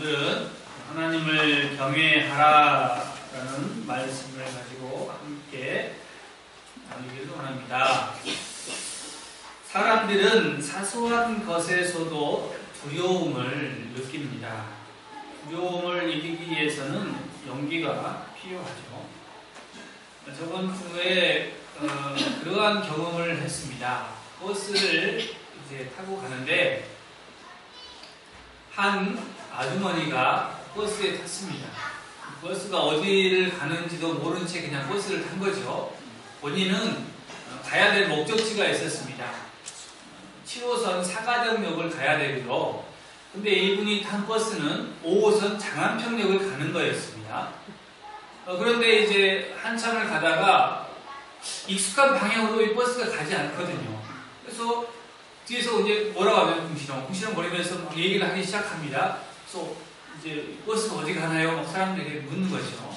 오늘은 하나님을 경외하라라는 말씀을 가지고 함께 나누기를 원합니다. 사람들은 사소한 것에서도 두려움을 느낍니다. 두려움을 이기기 위해서는 용기가 필요하죠. 저번 주에 어, 그러한 경험을 했습니다. 버스를 이제 타고 가는데 한 아주머니가 버스에 탔습니다. 버스가 어디를 가는지도 모른 채 그냥 버스를 탄 거죠. 본인은 가야 될 목적지가 있었습니다. 7호선 사가정역을 가야 되고요. 근데 이분이 탄 버스는 5호선 장안평역을 가는 거였습니다. 어, 그런데 이제 한참을 가다가 익숙한 방향으로 이 버스가 가지 않거든요. 그래서 뒤에서 이제 뭐라고 하면 궁시렁, 궁시렁 거리면서 막 얘기를 하기 시작합니다. 그래서 이제 버스가 어디 가나요? 막 사람들에게 묻는 거죠.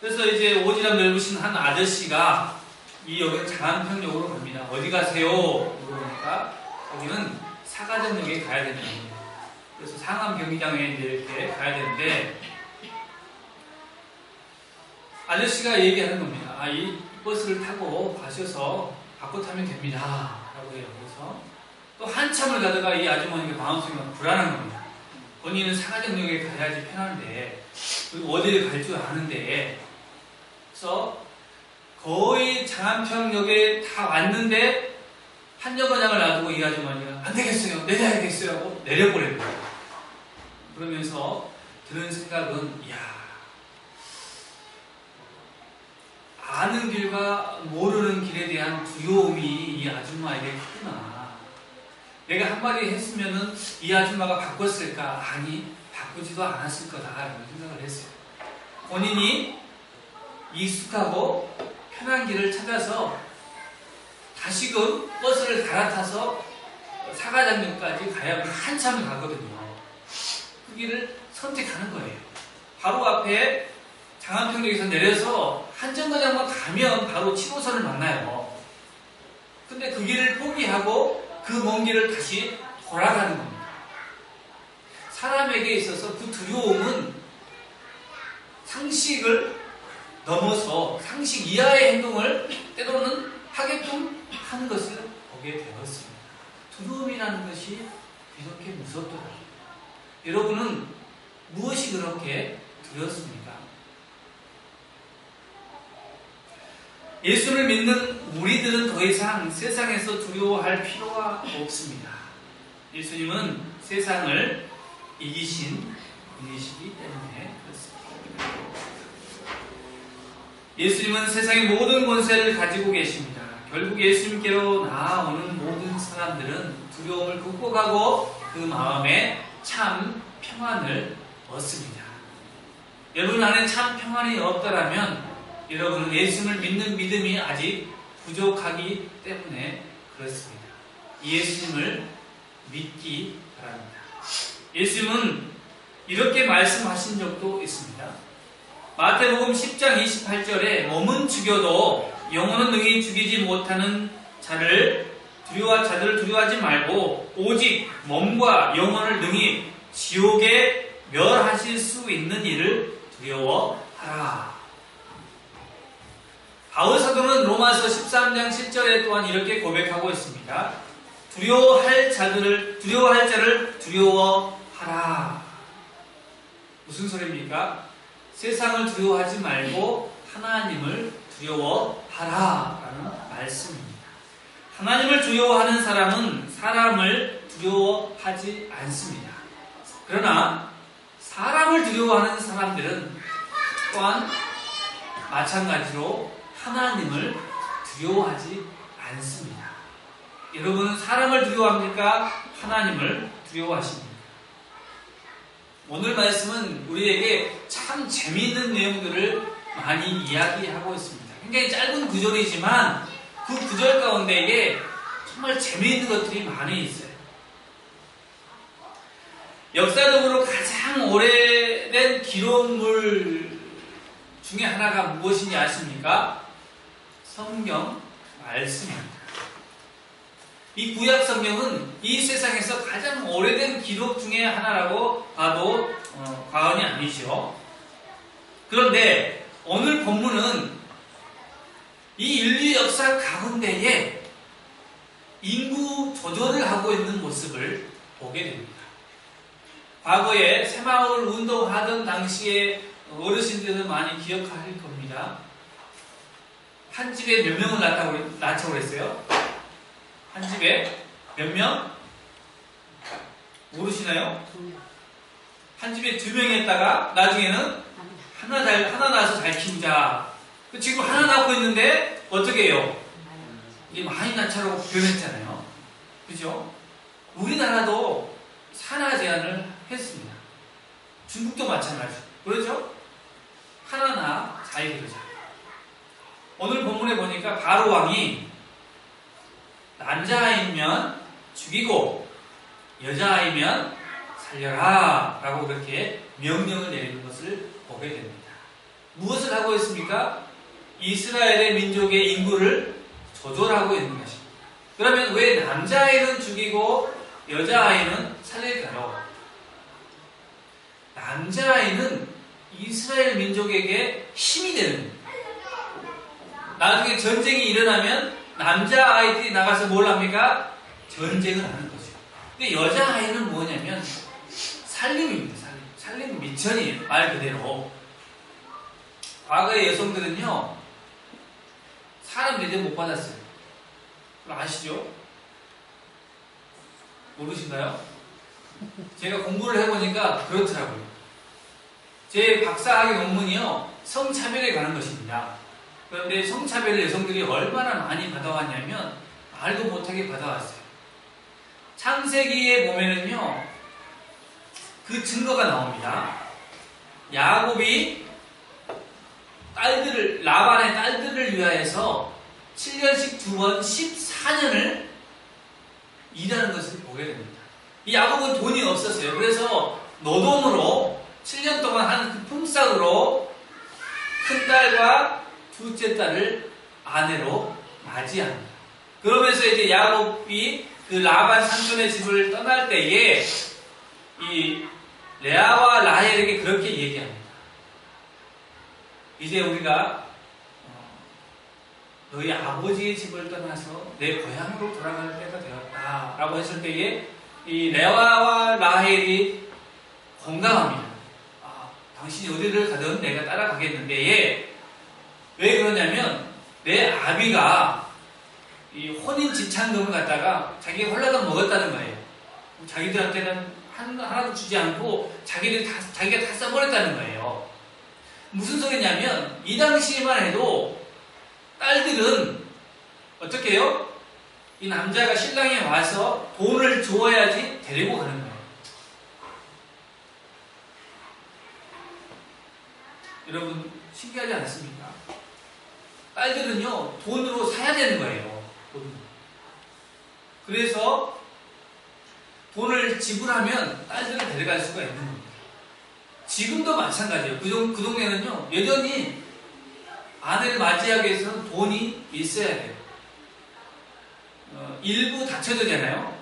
그래서 이제 오지랖 넓으신 한 아저씨가 이 역은 장안평역으로 갑니다. 어디 가세요? 물어보니까 거기는 사가정역에 가야 된다는 거예요. 그래서 상암 경기장에 이렇게 가야 되는데 아저씨가 얘기하는 겁니다. 아, 이 버스를 타고 가셔서 바꿔 타면 됩니다. 또 한참을 가다가 이 아주머니가 마음속에 막 불안한 겁니다. 본인은 사가정역에 가야지 편한데, 그리고 어디를 갈 줄 아는데, 그래서 거의 장안평역에 다 왔는데, 한 정거장을 놔두고 이 아주머니가 안 되겠어요. 내려야겠어요. 하고 내려버린 거예요. 그러면서 드는 생각은, 이야, 아는 길과 모르는 길에 대한 두려움이 이 아줌마에게 크구나. 내가 한마디 했으면은 이 아줌마가 바꿨을까? 아니, 바꾸지도 않았을 거다라는 생각을 했어요. 본인이 익숙하고 편한 길을 찾아서 다시금 버스를 갈아타서 사가장역까지 가야 한참을 가거든요. 그 길을 선택하는 거예요. 바로 앞에 장안평역에서 내려서 한정거장만 가면 바로 7호선을 만나요. 근데 그 길을 포기하고 그 먼 길을 다시 돌아가는 겁니다. 사람에게 있어서 그 두려움은 상식을 넘어서 상식 이하의 행동을 때로는 하게끔 하는 것을 보게 되었습니다. 두려움이라는 것이 이렇게 무섭더라고요. 여러분은 무엇이 그렇게 두렵습니까? 예수를 믿는 우리들은 더 이상 세상에서 두려워할 필요가 없습니다. 예수님은 세상을 이기신 분이시기 때문에 그렇습니다. 예수님은 세상의 모든 권세를 가지고 계십니다. 결국 예수님께로 나아오는 모든 사람들은 두려움을 극복하고 그 마음에 참 평안을 얻습니다. 여러분 안에 참 평안이 없다라면 여러분은 예수를 믿는 믿음이 아직 부족하기 때문에 그렇습니다. 예수님을 믿기 바랍니다. 예수님은 이렇게 말씀하신 적도 있습니다. 마태복음 10장 28절에 몸은 죽여도 영혼은 능히 죽이지 못하는 자를 두려워 자들을 두려워하지 말고 오직 몸과 영혼을 능히 지옥에 멸하실 수 있는 일을 두려워하라. 바울 사도는 로마서 13장 10절에 또한 이렇게 고백하고 있습니다. 두려워할 자들을 두려워할 자를 두려워하라. 무슨 소리입니까? 세상을 두려워하지 말고 하나님을 두려워하라라는 말씀입니다. 하나님을 두려워하는 사람은 사람을 두려워하지 않습니다. 그러나 사람을 두려워하는 사람들은 또한 마찬가지로 하나님을 두려워하지 않습니다. 여러분은 사람을 두려워합니까? 하나님을 두려워하십니까? 오늘 말씀은 우리에게 참 재미있는 내용들을 많이 이야기하고 있습니다. 굉장히 짧은 구절이지만 그 구절 가운데에 정말 재미있는 것들이 많이 있어요. 역사적으로 가장 오래된 기록물 중에 하나가 무엇인지 아십니까? 성경 말씀입니다. 이 구약 성경은 이 세상에서 가장 오래된 기록 중에 하나라고 봐도 어, 과언이 아니죠. 그런데 오늘 본문은 이 인류 역사 가운데에 인구 조절을 하고 있는 모습을 보게 됩니다. 과거에 새마을 운동하던 당시에 어르신들은 많이 기억할 겁니다. 한 집에 몇 명을 낳다고, 낳자고 그랬어요? 한 집에 몇 명? 모르시나요? 한 집에 두명 했다가 나중에는 하나 잘, 하나 낳아서 잘 키우자. 그 지금 하나 낳고 있는데 어떻게 해요? 이게 많이 낳자라고 변했잖아요. 그죠? 우리나라도 산하 제한을 했습니다. 중국도 마찬가지. 그렇죠? 하나나 잘 기르자. 오늘 본문에 보니까 바로 왕이 남자아이면 죽이고 여자아이면 살려라 라고 그렇게 명령을 내리는 것을 보게 됩니다. 무엇을 하고 있습니까? 이스라엘의 민족의 인구를 조절하고 있는 것입니다. 그러면 왜 남자아이는 죽이고 여자아이는 살릴까요? 남자아이는 이스라엘 민족에게 힘이 되는. 나중에 전쟁이 일어나면 남자 아이들이 나가서 뭘 합니까? 전쟁을 하는 거죠. 근데 여자 아이는 뭐냐면 살림입니다. 살림. 살림 미천이에요. 말 그대로. 과거의 여성들은요, 사람 대접 못 받았어요. 아시죠? 모르신가요? 제가 공부를 해보니까 그렇더라고요. 제 박사학위 논문이요, 성차별에 관한 것입니다. 그런데 성차별을 여성들이 얼마나 많이 받아왔냐면, 말도 못하게 받아왔어요. 창세기에 보면은요, 그 증거가 나옵니다. 야곱이 딸들을, 라반의 딸들을 위하여서 7년씩 두 번 14년을 일하는 것을 보게 됩니다. 이 야곱은 돈이 없었어요. 그래서 노동으로 7년 동안 한그 품삯으로 큰 딸과 둘째 딸을 아내로 맞이합니다. 그러면서 이제 야곱이 그 라반 삼촌의 집을 떠날 때에 이 레아와 라헬에게 그렇게 얘기합니다. 이제 우리가 어, 너희 아버지의 집을 떠나서 내 고향으로 돌아갈 때가 되었다. 라고 했을 때에 이 레아와 라헬이 공감합니다. 아, 당신이 어디를 가든 내가 따라가겠는데 얘, 왜 그러냐면 내 아비가 이 혼인 지참금을 갖다가 자기가 홀라당 먹었다는 거예요. 자기들한테는 한, 하나도 주지 않고 자기들 다, 자기가 다 써버렸다는 거예요. 무슨 소리냐면 이 당시에만 해도 딸들은 어떻게 해요? 이 남자가 신랑에 와서 돈을 주어야지 데리고 가는 거예요. 여러분 신기하지 않습니까? 딸들은요 돈으로 사야 되는 거예요. 돈으로. 그래서 돈을 지불하면 딸들을 데려갈 수가 있는 겁니다. 지금도 마찬가지예요. 그, 동, 그 동네는요, 여전히 아내를 맞이하기 위해서는 돈이 있어야 돼요. 어, 일부 다쳐드잖아요.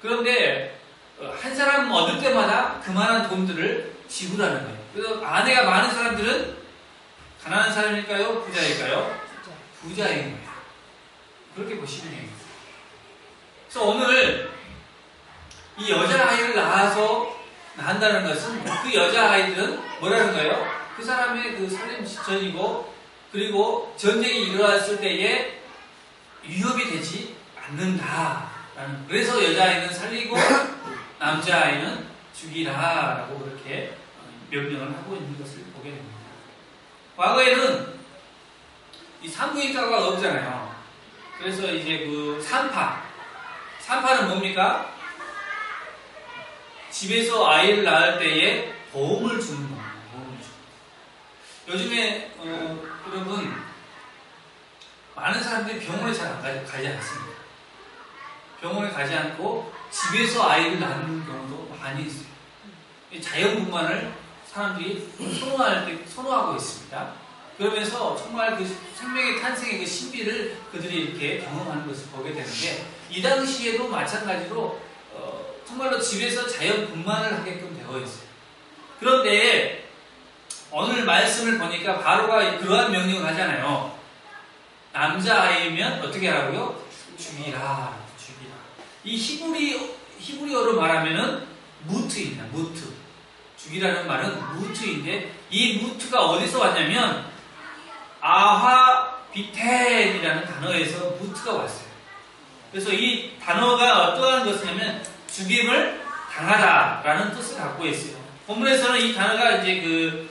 그런데 어, 한 사람 얻을 때마다 그만한 돈들을 지불하는 거예요. 그래서 아내가 많은 사람들은 가난한 사람일까요? 부자일까요? 부자인 거예요. 그렇게 보시면 돼요. 그래서 오늘 이 여자아이를 낳아서 낳는다는 것은 그 여자아이들은 뭐라는 거예요? 그 사람의 그 살림 시천이고 그리고 전쟁이 일어났을 때에 위협이 되지 않는다라는 그래서 여자아이는 살리고 남자아이는 죽이라 라고 그렇게 명령을 하고 있는 것을 보게 됩니다. 과거에는 이 산부인과가 없잖아요. 그래서 이제 그 산파 산파는 뭡니까? 집에서 아이를 낳을 때에 보험을 주는 겁니다. 보험을 주는. 요즘에 어, 여러분 많은 사람들이 병원에 잘 안 가지, 않습니다. 병원에 가지 않고 집에서 아이를 낳는 경우도 많이 있어요. 이 자연분만을 사람들이 선호할 때 선호하고 있습니다. 그러면서 정말 그 생명의 탄생의 그 신비를 그들이 이렇게 경험하는 것을 보게 되는데 이 당시에도 마찬가지로 어, 정말로 집에서 자연 분만을 하게끔 되어 있어요. 그런데 오늘 말씀을 보니까 바로가 그러한 명령을 하잖아요. 남자아이면 어떻게 하라고요? 죽이라, 죽이라. 이 히브리, 히브리어로 말하면은 무트입니다, 무트. 죽이라는 말은 무트인데, 이 무트가 어디서 왔냐면, 아하 비텐이라는 단어에서 무트가 왔어요. 그래서 이 단어가 어떠한 것이냐면, 죽임을 당하다라는 뜻을 갖고 있어요. 본문에서는 이 단어가 이제 그,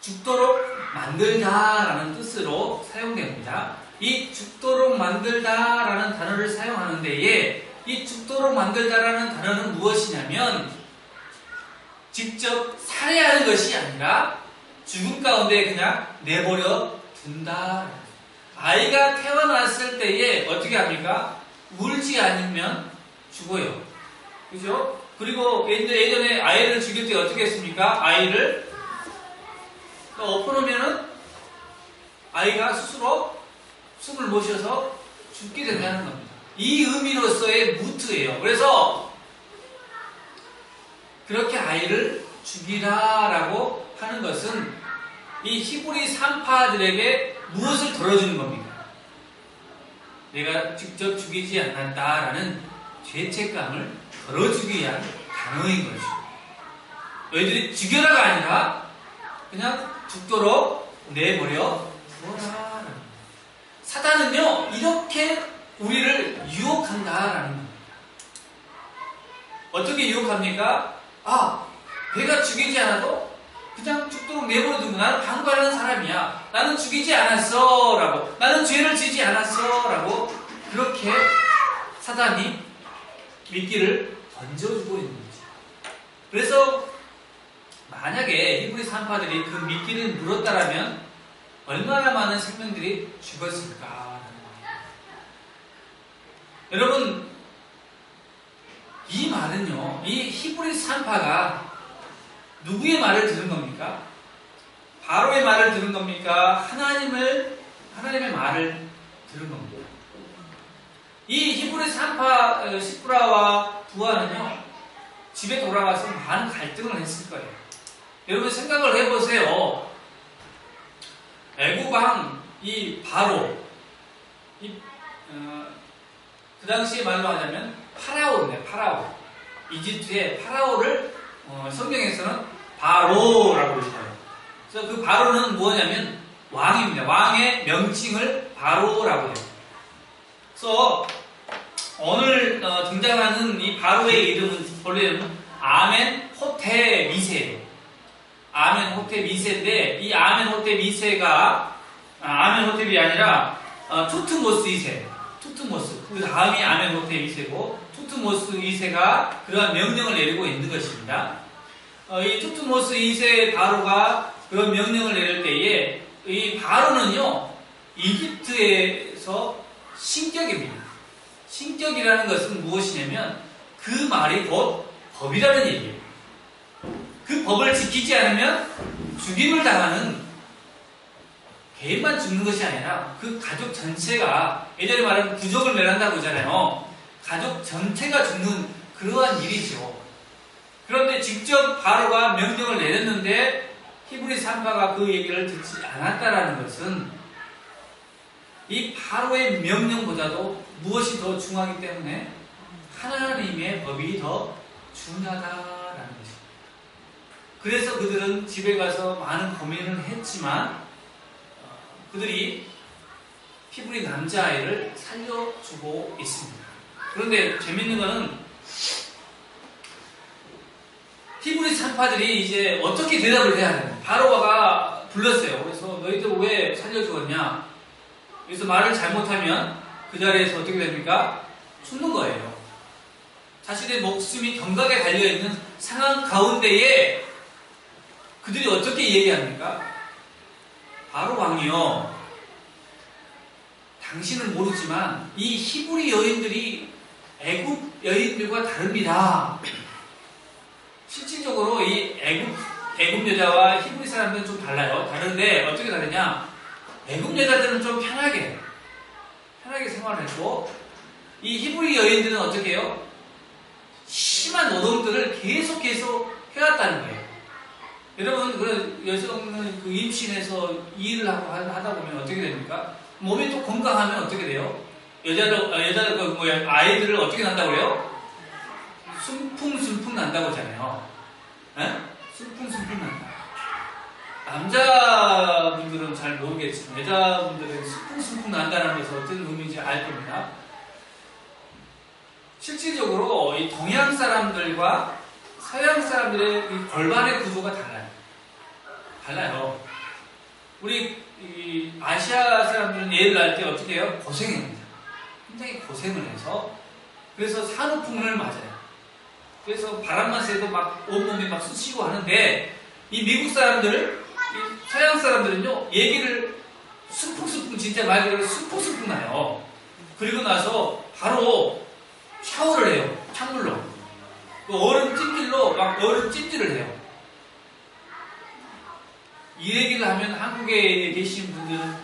죽도록 만들다라는 뜻으로 사용됩니다. 이 죽도록 만들다라는 단어를 사용하는 데에 이 죽도록 만들다라는 단어는 무엇이냐면 직접 살해하는 것이 아니라 죽음 가운데 그냥 내버려 둔다. 아이가 태어났을 때에 어떻게 합니까? 울지 않으면 죽어요. 그죠? 그리고 예전에 아이를 죽일 때 어떻게 했습니까? 아이를 엎어놓으면은 아이가 스스로 숨을 못 쉬어서 죽게 된다는 겁니다. 이 의미로서의 무트예요. 그래서 그렇게 아이를 죽이라라고 하는 것은 이 히브리 산파들에게 무엇을 덜어주는 겁니까? 내가 직접 죽이지 않았다라는 죄책감을 덜어주기 위한 단어인 것이죠. 너희들이 죽여라가 아니라 그냥 죽도록 내버려 두어라. 사단은요, 이렇게 우리를 유혹한다라는 겁니다. 어떻게 유혹합니까? 아, 내가 죽이지 않아도 그냥 죽도록 내버려 두고 나는 방관하는 사람이야. 나는 죽이지 않았어. 라고. 나는 죄를 지지 않았어. 라고. 그렇게 사단이 미끼를 던져주고 있는 거죠. 그래서 만약에 히브리 산파들이 그 미끼를 물었다라면 얼마나 많은 생명들이 죽었을까? 여러분, 이 말은요, 이 히브리 산파가 누구의 말을 들은 겁니까? 바로의 말을 들은 겁니까? 하나님을, 하나님의 말을 들은 겁니다. 이 히브리 산파 어, 시프라와 부하는요, 집에 돌아가서 많은 갈등을 했을 거예요. 여러분 생각을 해보세요. 애국왕 이 바로 이, 어, 그 당시에 말로 하자면 파라오인데 파라오 이집트의 파라오를 어, 성경에서는 바로라고 부르어요 그래서 그 바로는 뭐냐면 왕입니다. 왕의 명칭을 바로라고 해요. 그래서 오늘 어, 등장하는 이 바로의 이름은 본래는 아멘 호테 미세예요. 아멘 호테 미세인데 이 아멘 호테 미세가 아, 멘 호테이 아니라 어, 투트모스 2세 투트모스 그 다음이 아멘 호테 미세고 투트모스 2세가 그러한 명령을 내리고 있는 것입니다. 어, 이 투트모스 2세 바로가 그런 명령을 내릴 때에 이 바로는요 이집트에서 신격입니다. 신격이라는 것은 무엇이냐면 그 말이 곧 법이라는 얘기예요. 그 법을 지키지 않으면 죽임을 당하는 개인만 죽는 것이 아니라 그 가족 전체가 예전에 말하는 부족을 멸한다고 하잖아요. 가족 전체가 죽는 그러한 일이죠. 그런데 직접 바로가 명령을 내렸는데 히브리 산파가 그 얘기를 듣지 않았다라는 것은 이 바로의 명령보다도 무엇이 더 중요하기 때문에 하나님의 법이 더 중요하다라는 것입니다. 그래서 그들은 집에 가서 많은 고민을 했지만 어, 그들이 히브리 남자아이를 살려주고 있습니다. 그런데 재밌는 것은 히브리 산파들이 이제 어떻게 대답을 해야 되나 바로가 불렀어요. 그래서 너희들 왜 살려주었냐? 그래서 말을 잘못하면 그 자리에서 어떻게 됩니까? 죽는 거예요. 자신의 목숨이 경각에 달려있는 상황 가운데에 그들이 어떻게 얘기합니까? 바로 왕이요. 당신은 모르지만 이 히브리 여인들이 애국 여인들과 다릅니다. 실질적으로 이 애국 애국 여자와 히브리 사람들은 좀 달라요. 다른데 어떻게 다르냐? 애국 여자들은 좀 편하게 편하게 생활했고 이 히브리 여인들은 어떻게 해요? 심한 노동들을 계속 계속 해왔다는 거예요. 여러분, 그 여성은 그 임신해서 일을 하고 하- 하다 보면 어떻게 됩니까? 몸이 또 건강하면 어떻게 돼요? 여자를, 아, 여자를, 그 뭐야, 아이들을 어떻게 난다고 그래요? 순풍순풍 난다고 하잖아요. 에? 순풍순풍 난다. 남자분들은 잘 모르겠지만, 여자분들은 순풍순풍 난다는 것이 어떤 의미인지 알 겁니다. 실질적으로 이 동양 사람들과 서양 사람들의 이 골반의 구조가 달라요. 달라요. 우리 이 아시아 사람들은 예를 날 때 어떻게 해요? 고생합니다. 굉장히 고생을 해서 그래서 산후풍을 맞아요. 그래서 바람만 쐬도 막 온몸이 막 쑤시고 하는데 이 미국 사람들, 이 서양 사람들은요 얘기를 순풍순풍 진짜 말 그대로 순풍순풍 나요. 그리고 나서 바로 샤워를 해요. 찬물로. 그 얼음 찜질로 막 얼음 찜질을 해요. 이 얘기를 하면 한국에 계신 분들은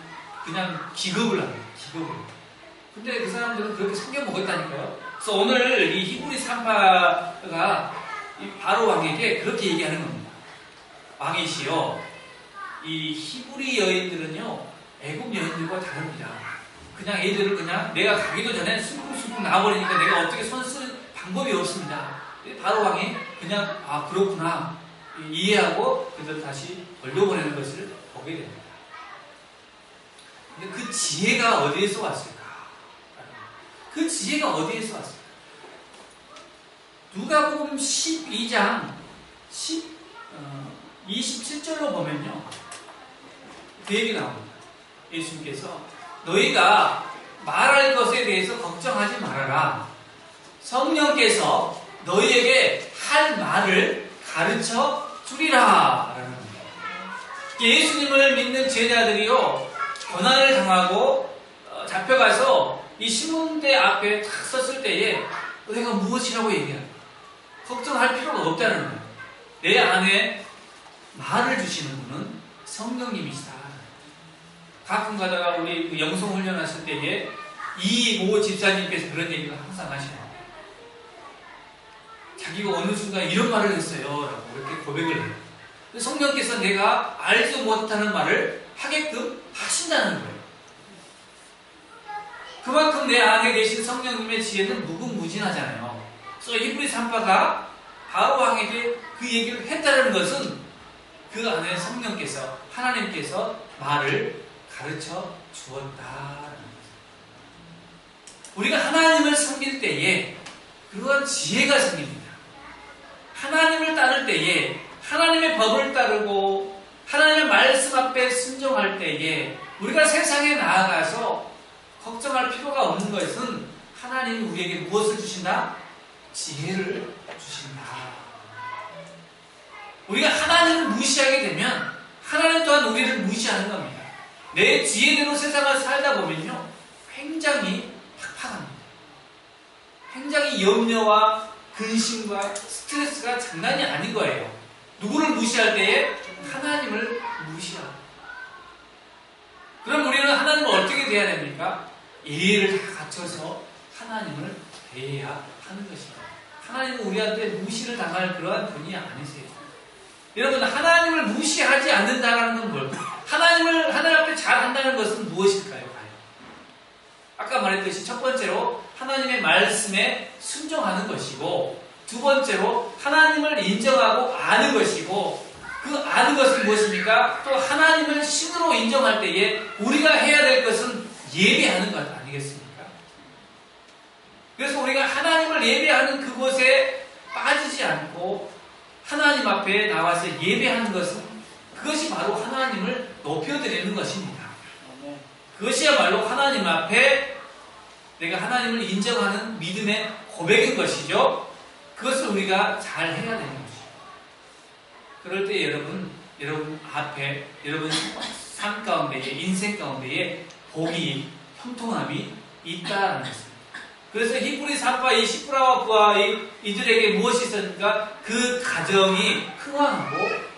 그냥 기겁을 합니다. 기겁을. 근데 그 사람들은 그렇게 생겨 먹었다니까요. 그래서 오늘 이 히브리 산파 가이 바로 왕에게 그렇게 얘기하는 겁니다. 왕이시여, 이 히브리 여인들은요, 애국 여인들과 다릅니다. 그냥 애들을 그냥 내가 가기도 전에 숨쿵숨쿵 나와버리니까 내가 어떻게 손 쓸 방법이 없습니다. 바로 왕이 그냥 아 그렇구나 이해하고 그들 다시 돌려보내는 것을 보게 됩니다. 근데 그 지혜가 어디에서 왔을까? 그 지혜가 어디에서 왔을까? 누가복음 12장 10, 어, 27절로 보면요. 그 얘기 나옵니다. 예수님께서 너희가 말할 것에 대해서 걱정하지 말아라. 성령께서 너희에게 할 말을 가르쳐 주리라. 예수님을 믿는 제자들이요, 고난을 당하고 어, 잡혀가서 이 신문대 앞에 탁 섰을 때에 내가 무엇이라고 얘기할까? 걱정할 필요가 없다는 거예요. 내 안에 말을 주시는 분은 성령님이시다. 가끔 가다가 우리 그 영성 훈련하실 때에 이모 집사님께서 그런 얘기를 항상 하셔요. 자기가 어느 순간 이런 말을 했어요. 라고 이렇게 고백을 해요. 성령께서 내가 알지 못하는 말을 하게끔 하신다는 거예요. 그만큼 내 안에 계신 성령님의 지혜는 무궁무진하잖아요. 그래서 히브리 산파가 바로 왕에게 그 얘기를 했다는 것은 그 안에 성령께서 하나님께서 말을 가르쳐 주었다는 거죠. 우리가 하나님을 섬길 때에 그러한 지혜가 생깁니다. 하나님을 따를 때에 하나님의 법을 따르고 하나님의 말씀 앞에 순종할 때에 우리가 세상에 나아가서 걱정할 필요가 없는 것은 하나님이 우리에게 무엇을 주신다? 지혜를 주신다. 우리가 하나님을 무시하게 되면 하나님 또한 우리를 무시하는 겁니다. 내 지혜대로 세상을 살다 보면요. 굉장히 팍팍합니다. 굉장히 염려와 근심과 스트레스가 장난이 아닌 거예요. 누구를 무시할 때에 하나님을 무시하고. 그럼 우리는 하나님을 어떻게 대해야 됩니까? 예의를 다 갖춰서 하나님을 대해야 하는 것입니다. 하나님은 우리한테 무시를 당할 그러한 분이 아니세요. 여러분, 하나님을 무시하지 않는다는 건 뭘까요? 하나님을, 하나님 앞에 잘한다는 것은 무엇일까요? 아까 말했듯이 첫 번째로 하나님의 말씀에 순종하는 것이고, 두 번째로 하나님을 인정하고 아는 것이고, 그 아는 것은 무엇입니까? 또 하나님을 신으로 인정할 때에 우리가 해야 될 것은 예배하는 것 아니겠습니까? 그래서 우리가 하나님을 예배하는 그곳에 빠지지 않고 하나님 앞에 나와서 예배하는 것은 그것이 바로 하나님을 높여드리는 것입니다. 그것이야말로 하나님 앞에 내가 하나님을 인정하는 믿음의 고백인 것이죠. 그것을 우리가 잘 해야 되는 것이죠. 그럴 때 여러분, 여러분 앞에, 여러분 삶 가운데에, 인생 가운데에 복이, 형통함이 있다는 것입니다. 그래서 히브리 산파 이 시프라와 부하 이들에게 무엇이 있었는가? 그 가정이 흥왕하고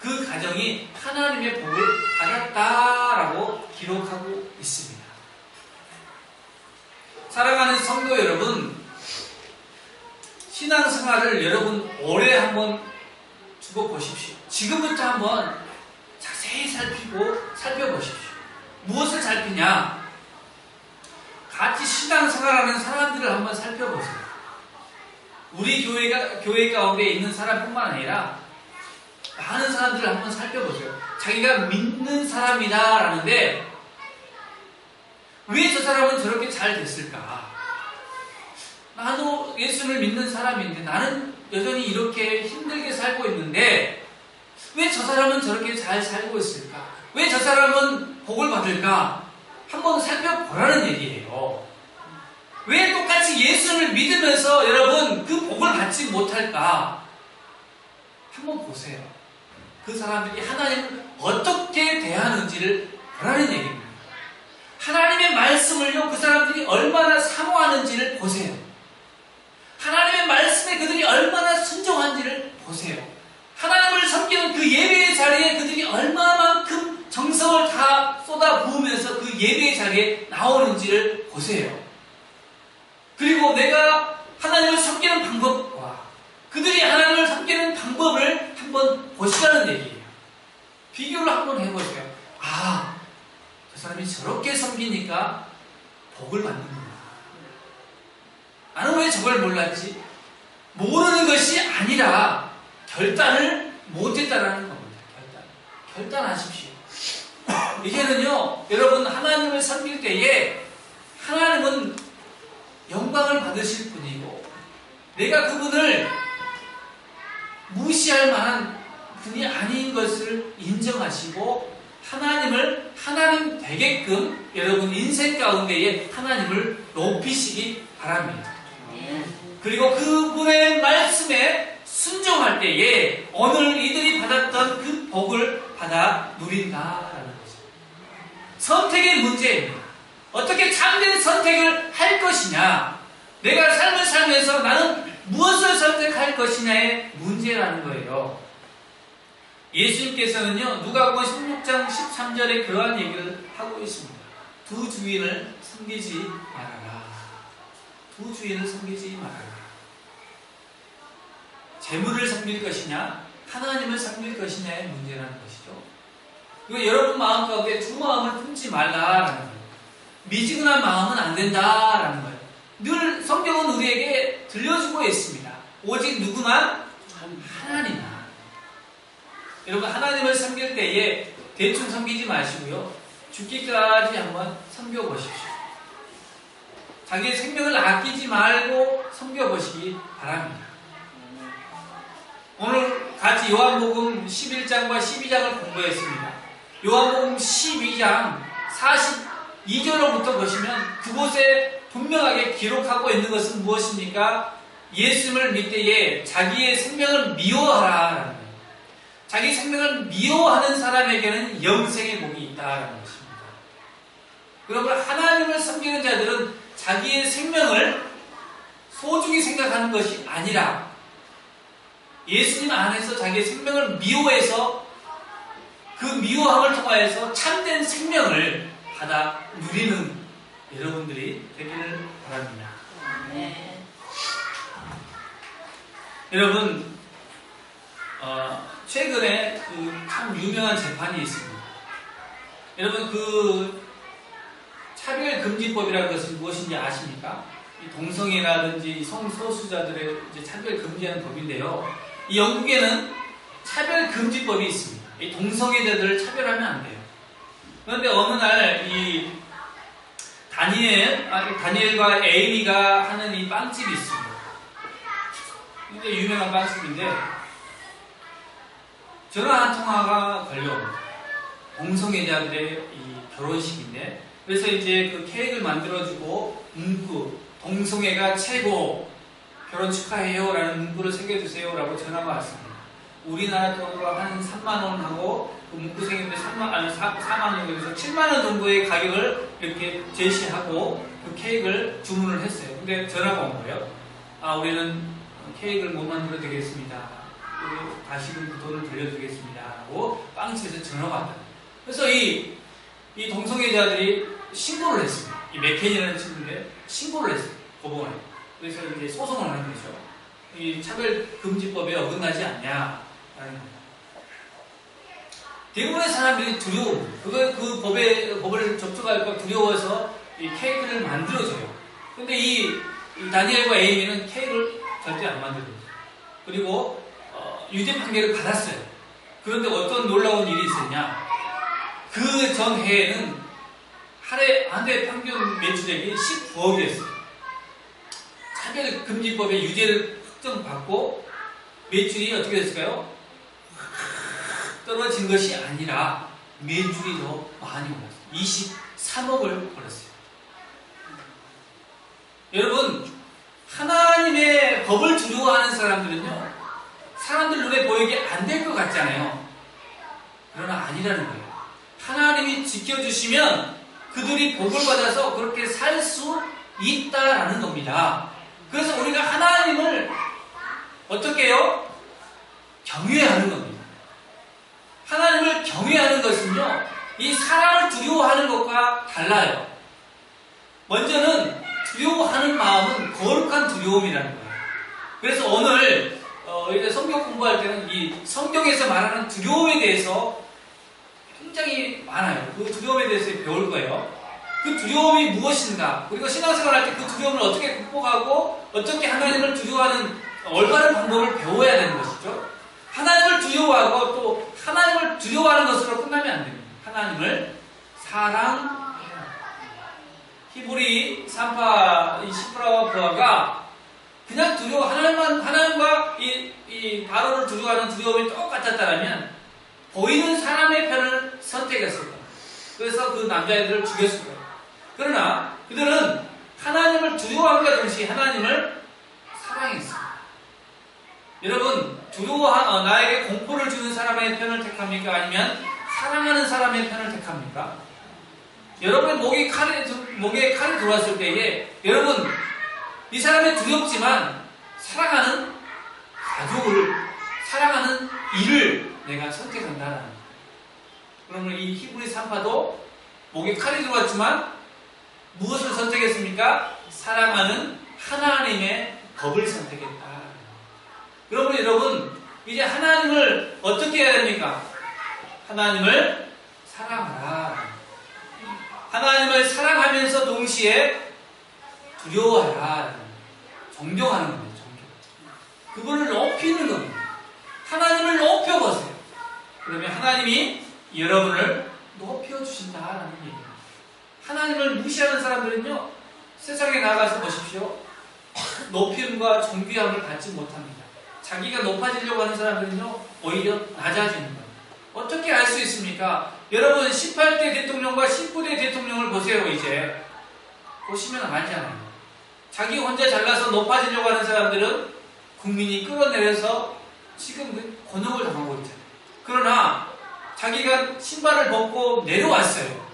그 가정이 하나님의 복을 받았다라고 기록하고 있습니다. 사랑하는 성도 여러분, 신앙생활을 여러분 오래 한번 두고 보십시오. 지금부터 한번 자세히 살피고 살펴보십시오. 무엇을 살피냐? 같이 신앙 생활하는 사람들을 한번 살펴보세요. 우리 교회가 교회 가운데 있는 사람뿐만 아니라 많은 사람들을 한번 살펴보세요. 자기가 믿는 사람이다라는데 왜 저 사람은 저렇게 잘 됐을까? 나도 예수를 믿는 사람인데 나는 여전히 이렇게 힘들게 살고 있는데 왜 저 사람은 저렇게 잘 살고 있을까? 왜 저 사람은 복을 받을까? 한번 살펴보라는 얘기예요. 왜 똑같이 예수를 믿으면서 여러분 그 복을 받지 못할까? 한번 보세요. 그 사람들이 하나님을 어떻게 대하는지를 보라는 얘기입니다. 하나님의 말씀을요, 그 사람들이 얼마나 사모하는지를 보세요. 하나님의 말씀에 그들이 얼마나 순종한지를 보세요. 하나님을 섬기는 그 예배의 자리에 그들이 얼마만큼 정성을 다 쏟아 부으면서 그 예배의 자리에 나오는지를 보세요. 그리고 내가 하나님을 섬기는 방법과 그들이 하나님을 섬기는 방법을 한번 보시라는 얘기예요. 비교를 한번 해보세요. 아, 저 사람이 저렇게 섬기니까 복을 받는구나. 나는 왜 저걸 몰랐지? 모르는 것이 아니라 결단을 못했다라는 겁니다. 결단. 결단하십시오. 이제는요, 여러분 하나님을 섬길 때에 하나님은 영광을 받으실 분이고 내가 그분을 무시할 만한 분이 아닌 것을 인정하시고 하나님을 하나님 되게끔 여러분 인생 가운데에 하나님을 높이시기 바랍니다. 그리고 그분의 말씀에 순종할 때에 오늘 이들이 받았던 그 복을 받아 거죠. 선택의 문제입니다. 어떻게 참된 선택을 할 것이냐? 내가 삶을 살면서 나는 무엇을 선택할 것이냐의 문제라는 거예요. 예수님께서는요, 누가복음 16장 13절에 그러한 얘기를 하고 있습니다. 두 주인을 섬기지 말아라. 두 주인을 섬기지 말아라. 재물을 섬길 것이냐, 하나님을 섬길 것이냐의 문제라는 것이 죠. 이거 여러분 마음 가운데 두 마음을 품지 말라라는 거예요. 미지근한 마음은 안 된다라는 거예요. 늘 성경은 우리에게 들려주고 있습니다. 오직 누구만 하나님만. 여러분 하나님을 섬길 때에 대충 섬기지 마시고요. 죽기까지 한번 섬겨 보십시오. 자기의 생명을 아끼지 말고 섬겨 보시기 바랍니다. 오늘 같이 요한복음 11장과 12장을 공부했습니다. 요한복음 12장 42절로부터 보시면 그곳에 분명하게 기록하고 있는 것은 무엇입니까? 예수님을 믿때에 자기의 생명을 거예요. 자기 생명을 미워하는 사람에게는 영생의 복이 있다라는 것입니다. 여러분 하나님을 섬기는 자들은 자기의 생명을 소중히 생각하는 것이 아니라 예수님 안에서 자기의 생명을 미워해서 그 미워함을 통하여서 참된 생명을 받아 누리는 여러분들이 되기를 바랍니다. 네. 여러분, 어, 최근에 그 참 유명한 재판이 있습니다. 여러분, 그 차별금지법이라는 것은 무엇인지 아십니까? 이 동성애라든지 성소수자들의 이제 차별 금지하는 법인데요. 이 영국에는 차별금지법이 있습니다. 이 동성애자들을 차별하면 안 돼요. 그런데 어느 날 이 다니엘, 아, 다니엘과 에이미가 하는 이 빵집이 있습니다. 굉장히 유명한 빵집인데 전화 한 통화가 걸려옵니다. 동성애자들의 이 결혼식인데 그래서 이제 그 케이크를 만들어주고 문구 동성애가 최고 결혼 축하해요라는 문구를 새겨주세요라고 전화가 왔습니다. 우리나라 돈으로 한 3만 원 하고 그 문구 생겼는데 3만 아니 4, 4만 원 그래서 7만 원 정도의 가격을 이렇게 제시하고 그 케이크를 주문을 했어요. 근데 전화가 온 거예요. 아 우리는 케이크를 못 만들어 되겠습니다. 우리 다시금 그 돈을 돌려드리겠습니다. 하고 빵집에서 전화가 왔다. 그래서 이, 이 동성애자들이 신고를 했습니다. 이 맥켄이라는 친구인데 신고를 했어요. 법원에. 그래서 이제 소송을 하는 거죠. 이 차별금지법에 어긋나지 않냐. 대부분의 사람들이 두려워. 그거, 그 법에, 법을 접촉할까 두려워서 이 케이크를 만들어줘요. 근데 이, 이 다니엘과 에이미는 케이크를 절대 안 만들어요. 그리고, 어, 유죄 판결을 받았어요. 그런데 어떤 놀라운 일이 있었냐. 그 전 해에는 한해, 한해 평균 매출액이 19억이었어요. 차별금지법의 유죄를 확정받고 매출이 어떻게 됐을까요? 떨어진 것이 아니라 매출이 더 많이 올랐어요. 23억을 벌었어요. 여러분, 하나님의 법을 두려워하는 사람들은요, 사람들 눈에 보이게 안 될 것 같잖아요. 그러나 아니라는 거예요. 하나님이 지켜주시면 그들이 복을 받아서 그렇게 살 수 있다라는 겁니다. 그래서 우리가 하나님을 어떻게 해요? 경외하는 겁니다. 하나님을 경외하는 것은요, 이 사람을 두려워하는 것과 달라요. 먼저는 두려워하는 마음은 거룩한 두려움이라는 거예요. 그래서 오늘 어, 성경 공부할 때는 이 성경에서 말하는 두려움에 대해서 굉장히 많아요. 그 두려움에 대해서 배울 거예요. 그 두려움이 무엇인가? 그리고 신앙생활 할 때 그 두려움을 어떻게 극복하고 어떻게 하나님을 두려워하는 올바른 방법을 배워야 되는 것이죠. 하나님을 두려워하고 또 하나님을 두려워하는 것으로 끝나면 안 됩니다. 하나님을 사랑해라. 히브리 3파 이 시프라와 부하가 그냥 두려워 하나님만 하나님과 이, 이 바로를 두려워하는 두려움이 똑같았다면 보이는 사람의 편을 선택했을 거예요. 그래서 그 남자애들을 죽였을 거예요. 그러나 그들은 하나님을 두려워함과 동시에 하나님을 사랑했습니다. 여러분 두려워 어, 나에게 공포를 주는 사람의 편을 택합니까? 아니면 사랑하는 사람의 편을 택합니까? 여러분 목에 칼이 들- 목에 칼이 들어왔을 때에 여러분 이 사람이 두렵지만 사랑하는 가족을 사랑하는 일을 내가 선택한다라는. 그러면 이 히브리 3파도 목에 칼이 들어왔지만 무엇을 선택했습니까? 사랑하는 하나님의 법을 선택했다. 그러면 여러분 이제 하나님을 어떻게 해야 됩니까? 하나님을 사랑하라. 하나님을 사랑하면서 동시에 두려워하라. 존경하는 겁니다. 존경. 그분을 높이는 겁니다. 하나님을 높여보세요. 그러면 하나님이 여러분을 높여주신다라는 얘기입니다. 하나님을 무시하는 사람들은요, 세상에 나가서 보십시오. 높임과 존귀함을 받지 못합니다. 자기가 높아지려고 하는 사람들은요, 오히려 낮아지는 거예요. 어떻게 알 수 있습니까? 여러분, 18대 대통령과 19대 대통령을 보세요, 이제. 보시면 알잖아요. 자기 혼자 잘나서 높아지려고 하는 사람들은 국민이 끌어내려서 지금 그 곤욕을 당하고 있잖아요. 그러나 자기가 신발을 벗고 내려왔어요.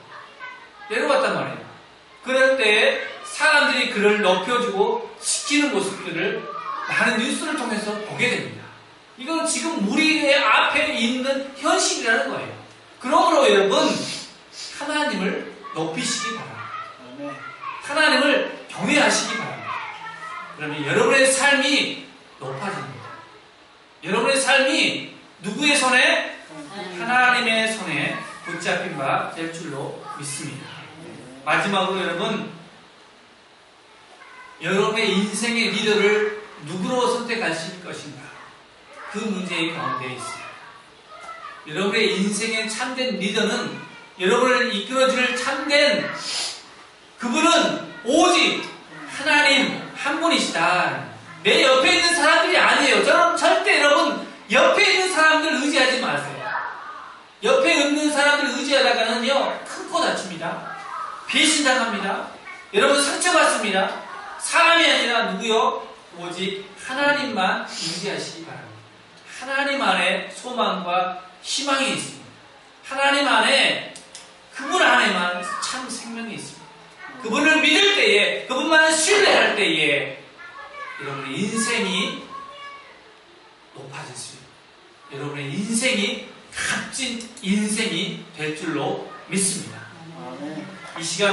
내려왔단 말이에요. 그럴 때 사람들이 그를 높여주고 지키는 모습들을 많은 뉴스를 통해서 보게 됩니다. 이건 지금 우리의 앞에 있는 현실이라는 거예요. 그러므로 여러분, 하나님을 높이시기 바랍니다. 하나님을 경외하시기 바랍니다. 그러면 여러분의 삶이 높아집니다. 여러분의 삶이 누구의 손에? 하나님의 손에 붙잡힌 바 될 줄로 믿습니다. 마지막으로 여러분, 여러분의 인생의 리더를 누구로 선택하실 것인가? 그 문제의 가운데 있어요. 여러분의 인생의 참된 리더는 여러분을 이끌어줄 참된 그분은 오직 하나님 한 분이시다. 내 옆에 있는 사람들이 아니에요. 저는 절대 여러분 옆에 있는 사람들 의지하지 마세요. 옆에 있는 사람들 의지하다가는요 큰코 다칩니다. 배신당합니다. 여러분 상처받습니다. 사람이 아니라 누구요? 오직 하나님만 의지하시기 바랍니다. 하나님 안에 소망과 희망이 있습니다. 하나님 안에 그분 안에만 참 생명이 있습니다. 그분을 믿을 때에, 그분만을 신뢰할 때에 여러분의 인생이 높아질 수 있고 여러분의 인생이 값진 인생이 될 줄로 믿습니다. 이 시간